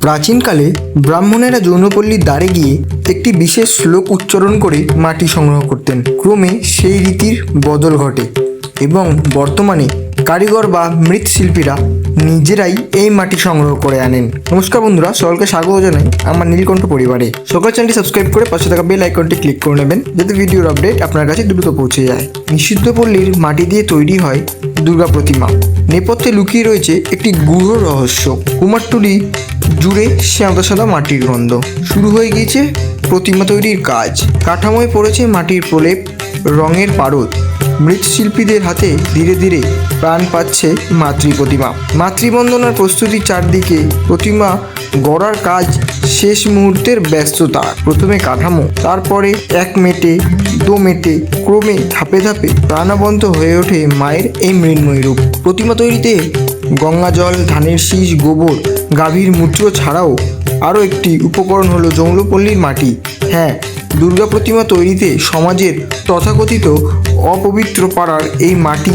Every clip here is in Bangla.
প্রাচীনকালে ব্রাহ্মণেরা যৌনপল্লীর দ্বারে গিয়ে একটি বিশেষ শ্লোক উচ্চারণ করে মাটি সংগ্রহ করতেন। ক্রমে সেই রীতির বদল ঘটে এবং বর্তমানে কারিগর বা মৃৎশিল্পীরা নিজেরাই এই মাটি সংগ্রহ করে আনেন। নমস্কার বন্ধুরা, সকলকে স্বাগত জানাই আমার নীলকণ্ঠ পরিবারে। সকাল চ্যানেলটি সাবস্ক্রাইব করে পাশে থাকা বেল আইকনটি ক্লিক করে নেবেন, যাতে ভিডিওর আপডেট আপনার কাছে দ্রুত পৌঁছে যায়। নিষিদ্ধ পল্লীর মাটি দিয়ে তৈরি হয় দুর্গা প্রতিমা। নেপথ্যে লুকিয়ে রয়েছে একটি গূঢ় রহস্য। কুমারটুলি জুড়ে সাদা সাদা মাটির গন্ধ। শুরু হয়ে গিয়েছে প্রতিমা তৈরির কাজ। কাঠামোয় পড়েছে মাটির প্রলেপ, রঙের পারদ। মৃৎশিল্পীদের হাতে ধীরে ধীরে প্রাণ পাচ্ছে মাতৃ প্রতিমা। মাতৃবন্দনার প্রস্তুতি চারদিকে প্রতিমা গড়ার কাজ শেষ মুহূর্তের ব্যস্ততা, প্রথমে কাঠামো, তারপরে এক মেটে, দো মেটে, ক্রমে ধাপে ধাপে প্রাণবন্ত হয়ে ওঠে মায়ের এই মৃন্ময় রূপ। প্রতিমা তৈরিতে গঙ্গা জল, ধানের শীষ, গোবর, গাভীর মূত্র ছাড়াও আরও একটি উপকরণ হলো যৌনপল্লীর মাটি। হ্যাঁ দুর্গা প্রতিমা তৈরিতে সমাজের তথাকথিত অপবিত্র পাড়ার এই মাটি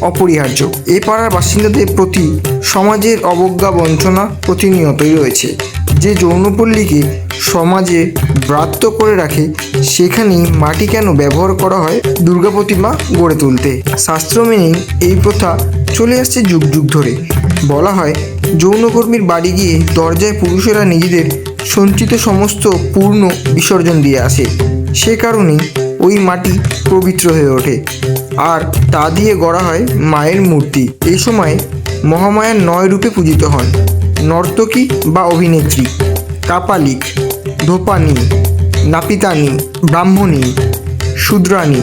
অপরিহার্য। এই পাড়ার বাসিন্দাদের প্রতি সমাজের অবজ্ঞা বঞ্চনা প্রতিনিয়তই রয়েছে। যে যৌনপল্লীকে সমাজে ব্রাত্য করে রাখে, সেখানেই মাটি কেন ব্যবহার করা হয় দুর্গা প্রতিমা গড়ে তুলতে? শাস্ত্র মেনেই এই প্রথা চলে আসছে যুগ যুগ ধরে। বলা হয়, যৌনকর্মীর বাড়ি গিয়ে দরজায় পুরুষেরা নিজেদের সঞ্চিত সমস্ত পূর্ণ বিসর্জন দিয়ে আসে। সে কারণেই ওই মাটি পবিত্র হয়ে ওঠে। আর তা দিয়ে গড়া হয় মায়ের মূর্তি। এই সময় মহামায়ার নয় রূপে পূজিত হন। নর্তকী বা অভিনেত্রী। কাপালিক ধোপানি, নাপিতানি, ব্রাহ্মণী, শূদ্রাণী,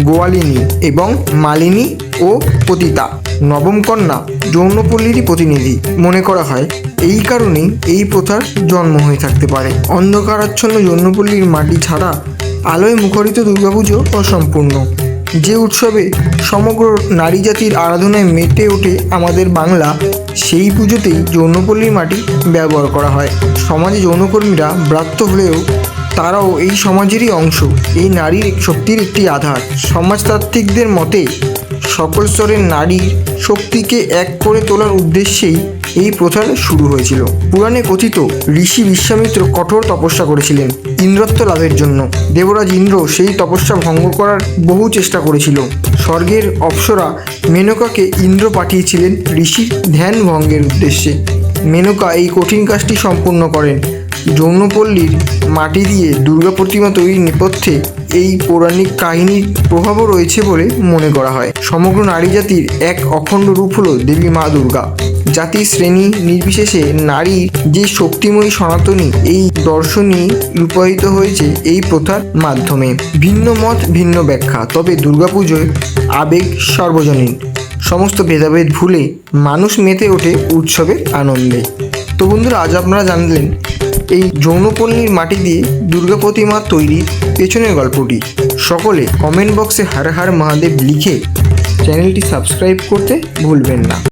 গোয়ালিনী এবং মালিনী ও পতিতা। নবম কন্যা, যৌনপল্লীরই প্রতিনিধি। মনে করা হয়, এই কারণেই এই প্রথার জন্ম হয়ে থাকতে পারে। অন্ধকারাচ্ছন্ন যৌনপল্লীর মাটি ছাড়া আলোয় মুখরিত দুর্গাপুজো অসম্পূর্ণ। যে উৎসবে সমগ্র নারী জাতির আরাধনায় মেতে ওঠে আমাদের বাংলা, সেই পুজোতেই যৌনপল্লীর মাটি ব্যবহার করা হয়। সমাজে যৌনকর্মীরা ব্রাত্য হলেও তারাও এই সমাজেরই অংশ। এই নারীর শক্তির একটি আধার। সমাজতাত্ত্বিকদের মতে, সকল স্তরের নারীর শক্তিকে এক করে তোলার উদ্দেশ্যেই এই প্রথার শুরু হয়েছিল। পুরাণে কথিত ঋষি বিশ্বামিত্র কঠোর তপস্যা করেছিলেন ইন্দ্রত্ব লাভের জন্য। দেবরাজ ইন্দ্র সেই তপস্যা ভঙ্গ করার বহু চেষ্টা করেছিল। স্বর্গের অপ্সরা মেনকাকে ইন্দ্র পাঠিয়েছিলেন ঋষির ধ্যান ভঙ্গের উদ্দেশ্যে। মেনকা এই কঠিন কাজটি সম্পূর্ণ করেন। যৌনপল্লীর মাটি দিয়ে দুর্গা প্রতিমা তৈরির নেপথ্যে এই পৌরাণিক কাহিনীর প্রভাবও রয়েছে বলে মনে করা হয়। সমগ্র নারী জাতির এক অখণ্ড রূপ হলো দেবী মা দুর্গা। জাতি শ্রেণি নির্বিশেষে নারী যে শক্তিময়ী সনাতনী এই দর্শনই রূপায়িত হয়েছে এই প্রথার মাধ্যমে। ভিন্ন মত, ভিন্ন ব্যাখ্যা, তবে দুর্গাপুজোয় আবেগ সর্বজনীন। সমস্ত ভেদাভেদ ভুলে মানুষ মেতে ওঠে উৎসবের আনন্দে। তো বন্ধুরা, আজ আপনারা জানলেন, এই যৌনপল্লীর মাটি দিয়ে দুর্গা প্রতিমা তৈরির পেছনের গল্পটি। সকলে কমেন্ট বক্সে হার হার মহাদেব লিখে চ্যানেলটি সাবস্ক্রাইব করতে ভুলবেন না।